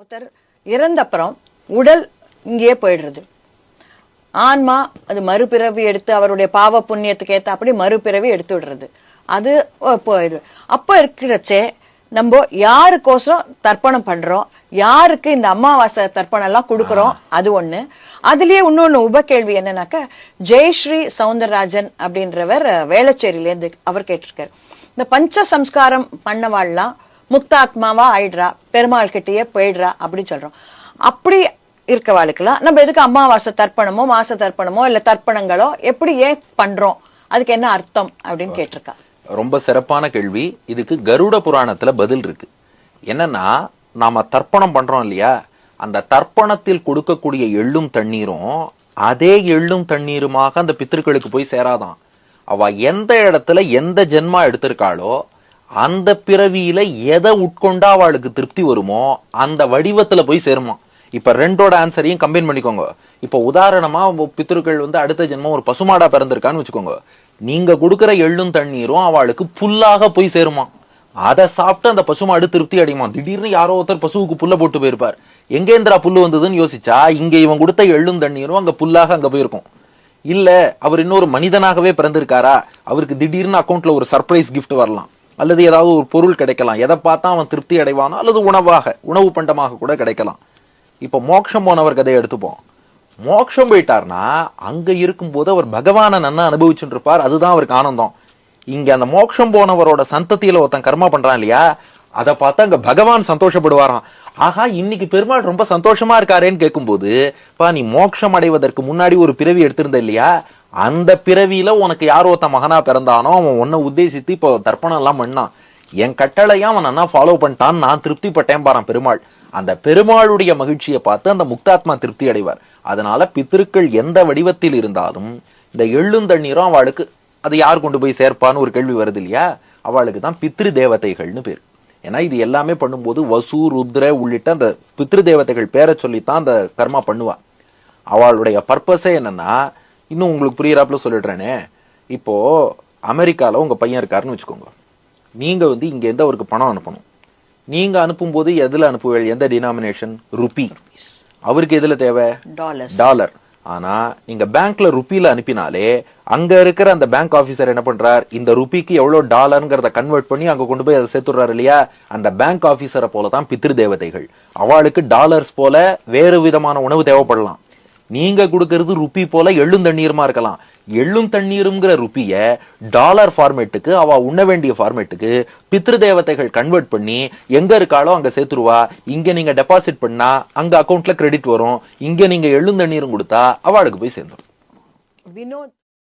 ஒருத்தர் இறந்தப்புறம் உடல் இங்கேயே போயிடுறது. ஆன்மா அது மறுபிறவி எடுத்து அவருடைய பாவ புண்ணியத்துக்கு ஏத்த அப்படி மறுபிறவி எடுத்து விடுறது. அது இப்போ இது. அப்போ இருக்கிறச்சே நம்ம யாருக்கோசரம் தர்ப்பணம் பண்றோம் யாருக்கு இந்த அமாவாசை தர்ப்பணம் எல்லாம் கொடுக்கறோம் அது ஒண்ணு. அதுலயே இன்னொன்னு உபகேள்வி என்னன்னாக்க ஜெயஸ்ரீ சவுந்தரராஜன் அப்படின்றவர் வேளச்சேரியில இருந்து அவர் கேட்டிருக்காரு. இந்த பஞ்ச சம்ஸ்காரம் பண்ணவாள்லாம் முக்தாத்மாவா ஆயிடுறா பெருமாள் கிட்டேயே போயிடுறா அப்படின்னு சொல்றோம். அப்படி இருக்கிறவாளுக்கெல்லாம் நம்ம எதுக்கு அமாவாசை தர்ப்பணமோ மாச தர்ப்பணமோ இல்ல தர்ப்பணங்களோ எப்படி ஏன் பண்றோம்? அதுக்கு என்ன அர்த்தம் அப்படின்னு கேட்டிருக்கா. ரொம்ப சிறப்பான கேள்வி. இதுக்கு கருட புராணத்துல பதில் இருக்கு. என்னன்னா நாம தர்ப்பணம் பண்றோம் இல்லையா? அந்த தர்ப்பணத்தில் கொடுக்கக்கூடிய எள்ளும் தண்ணீரும் அதே எள்ளும் தண்ணீருமாக அந்த பித்திருக்களுக்கு போய் சேராதான். அவ எந்த இடத்துல எந்த ஜென்மா எடுத்திருக்காளோ அந்த பிறவியில எதை உட்கொண்டா அவளுக்கு திருப்தி வருமோ அந்த வடிவத்துல போய் சேருமா. இப்ப ரெண்டோட ஆன்சரையும் கம்பைன் பண்ணிக்கோங்க. இப்ப உதாரணமா பித்திருக்கள் வந்து அடுத்த ஜென்மம் ஒரு பசுமாடா பிறந்திருக்கான்னு வச்சுக்கோங்க. நீங்க கொடுக்குற எள்ளும் தண்ணீரும் அவளுக்கு புல்லாக போய் சேருமா. அதை சாப்பிட்டு அந்த பசுமாடு திருப்தி அடையுமா. திடீர்னு யாரோ ஒருத்தர் பசுவுக்கு புல்ல போட்டு போயிருப்பார். எங்கேந்திரா புல்லு வந்ததுன்னு யோசிச்சா இங்க இவன் கொடுத்த எள்ளும் தண்ணீரும் அங்க புல்லாக அங்க போயிருக்கும். இல்ல அவர் இன்னொரு மனிதனாகவே பிறந்திருக்காரா? அவருக்கு திடீர்னு அக்கௌண்ட்ல ஒரு சர்ப்ரைஸ் கிஃப்ட் வரலாம். அல்லது ஏதாவது ஒரு பொருள் கிடைக்கலாம். எதை பார்த்தா அவன் திருப்தி அடைவானோ அல்லது உணவாக உணவு பண்டமாக கூட கிடைக்கலாம். இப்போ மோட்சம் போனவர் கதையை எடுத்துப்போம். மோட்சம் போயிட்டார்னா அங்கே இருக்கும்போது அவர் பகவானை நன்னா அனுபவிச்சுட்டு இருப்பார் அதுதான் அவருக்கு ஆனந்தம். இங்கே அந்த மோட்சம் போனவரோட சந்ததியில் ஒருத்தன் கர்மா பண்ணுறான் இல்லையா? அதை பார்த்தா அங்கே பகவான் சந்தோஷப்படுவாராம். ஆஹா இன்னைக்கு பெருமாள் ரொம்ப சந்தோஷமா இருக்காரேன்னு கேட்கும்போது பா நீ மோட்சம் அடைவதற்கு முன்னாடி ஒரு பிறவி எடுத்திருந்த இல்லையா? அந்த பிறவியில உனக்கு யார் ஒருத்தன் மகனா பிறந்தானோ அவன் உன்னை உத்தேசித்து இப்போ தர்ப்பணம் எல்லாம் பண்ணான். என் கட்டளையா அவன் நல்லா ஃபாலோ பண்ணிட்டான். நான் திருப்திப்பட்டேன் பாறான் பெருமாள். அந்த பெருமாளுடைய மகிழ்ச்சியை பார்த்து அந்த முக்தாத்மா திருப்தி அடைவார். அதனால பித்திருக்கள் எந்த வடிவத்தில் இருந்தாலும் இந்த எள்ளுந்தண்ணீரும் அவளுக்கு அது யார் கொண்டு போய் சேர்ப்பான்னு ஒரு கேள்வி வருது இல்லையா? அவளுக்கு தான் பித்ரு தேவதைகள்னு பேர். ஏன்னா இது எல்லாமே பண்ணும்போது வசு ருத்ர உள்ளிட்ட அந்த பித்ரு தேவதைகள் பேரை சொல்லித்தான் அந்த கர்மா பண்ணுவா. அவளுடைய பர்பஸே என்னன்னா இன்னும் உங்களுக்கு புரியறாப்புல சொல்லிடுறேனே. இப்போ அமெரிக்கால உங்க பையன் இருக்காருன்னு வச்சுக்கோங்க. நீங்க வந்து இங்க இருந்து அவருக்கு பணம் அனுப்பணும். நீங்க அனுப்பும்போது எதுல அனுப்புவீங்க? எந்த டினாமினேஷன் ருபி அவருக்கு எதுல தேவை? டாலர் ஆனா நீங்க பேங்க்ல ருப்பில அனுப்பினாலே அங்க இருக்கிற அந்த பேங்க் ஆபீசர் என்ன பண்றார்? இந்த ருபிக்கு எவ்வளவு டாலர்ங்கிறத கன்வெர்ட் பண்ணி அங்க கொண்டு போய் அதை சேர்த்துறாரு இல்லையா? அந்த பேங்க் ஆபீசரை போல தான் பித்ரு தேவதைகள். அவளுக்கு டாலர்ஸ் போல வேறு விதமான உணவு தேவைப்படலாம். நீங்க கொடுக்கறது ருப்பி போல எள்ளும் தண்ணீருமா இருக்கலாம். எள்ளும் தண்ணீருங்கிற ருப்பிய டாலர் ஃபார்மேட்டுக்கு அவ உண்ண வேண்டிய ஃபார்மேட்டுக்கு பித்ரு தேவதைகள் கன்வெர்ட் பண்ணி எங்க இருக்காளோ அங்க சேர்த்துருவா. இங்க நீங்க டெபாசிட் பண்ணா அங்க அக்கௌண்ட்ல கிரெடிட் வரும். இங்க நீங்க எள்ளும் தண்ணீரும் கொடுத்தா அவளுக்கு போய் சேர்ந்துடும் வினோத்